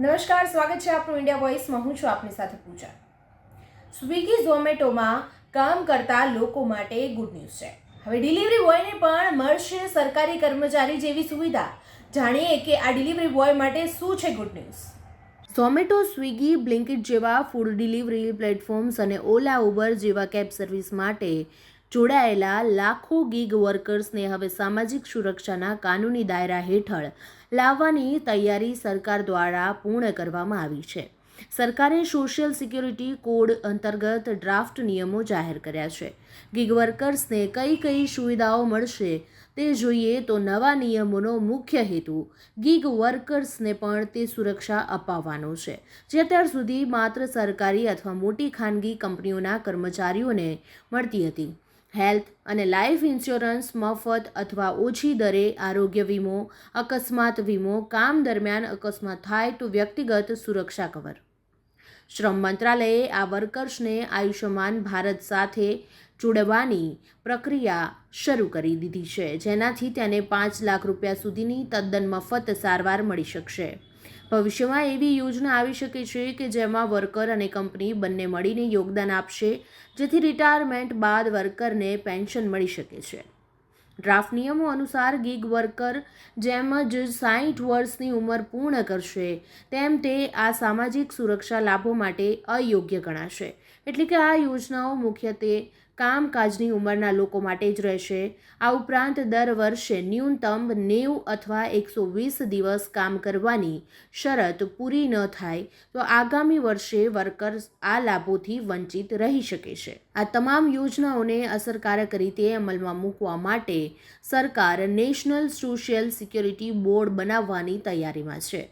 નમસ્કાર, સ્વાગત છે આપનું ઇન્ડિયા વોઇસમાં હું છું આપની સાથે પૂજા. સ્વિગી ઝોમેટોમાં કામ કરતા લોકો માટે ગુડ ન્યૂઝ છે. હવે ડિલિવરી બોયને પણ મળશે સરકારી કર્મચારી જેવી સુવિધા. જાણીએ કે આ ડિલિવરી બોય માટે શું છે ગુડ ન્યૂઝ ઝોમેટો, સ્વિગી, બ્લિંકિટ જેવા ફૂડ ડિલિવરી પ્લેટફોર્મ્સ અને ઓલા, ઉબર જેવા કેબ સર્વિસ માટે જોડાયેલા લાખો ગીગ વર્કર્સને હવે સામાજિક સુરક્ષાના કાનૂની દાયરા હેઠળ લાવવાની તૈયારી સરકાર દ્વારા પૂર્ણ કરવામાં આવી છે. સરકારે સોશિયલ સિક્યુરિટી કોડ અંતર્ગત ડ્રાફ્ટ નિયમો જાહેર કર્યા છે. ગીગ વર્કર્સને કઈ કઈ સુવિધાઓ મળશે તે જોઈએ તો નવા નિયમોનો મુખ્ય હેતુ ગીગ વર્કર્સને પણ તે સુરક્ષા અપાવવાનો છે. જે અત્યાર સુધી માત્ર સરકારી અથવા મોટી ખાનગી કંપનીઓના કર્મચારીઓને મળતી હતી. હેલ્થ અને લાઈફ ઇન્સ્યોરન્સ, મફત અથવા ઓછી દરે આરોગ્ય વીમો, અકસ્માત વીમો, કામ દરમિયાન અકસ્માત થાય તો વ્યક્તિગત સુરક્ષા કવર. શ્રમ મંત્રાલયે આ વર્કર્સને આયુષ્યમાન ભારત સાથે જોડવાની પ્રક્રિયા શરૂ કરી દીધી છે, જેનાથી તેને પાંચ લાખ રૂપિયા સુધીની તદ્દન મફત સારવાર મળી શકશે. ભવિષ્યમાં એવી યોજના આવી શકે છે કે જેમાં વર્કર અને કંપની બંને મળીને યોગદાન આપશે, જેથી રિટાયરમેન્ટ બાદ વર્કરને પેન્શન મળી શકે છે. ડ્રાફ્ટ નિયમો અનુસાર ગીગ વર્કર જેમ જ સાહીઠ વર્ષની ઉંમર પૂર્ણ કરશે, તેમ તે આ સામાજિક સુરક્ષા લાભો માટે અયોગ્ય ગણાશે. એટલે કે આ યોજનાઓ મુખ્યત્વે કામકાજની ઉંમરના લોકો માટે જ રહેશે. આ ઉપરાંત દર વર્ષે ન્યૂનતમ નેવું અથવા એકસો વીસ દિવસ કામ કરવાની શરત પૂરી ન થાય, તો આગામી વર્ષે વર્કર્સ આ લાભોથી વંચિત રહી શકે છે. આ તમામ યોજનાઓને અસરકારક રીતે અમલમાં મૂકવા માટે સરકાર નેશનલ સોશિયલ સિક્યોરિટી બોર્ડ બનાવવાની તૈયારીમાં છે.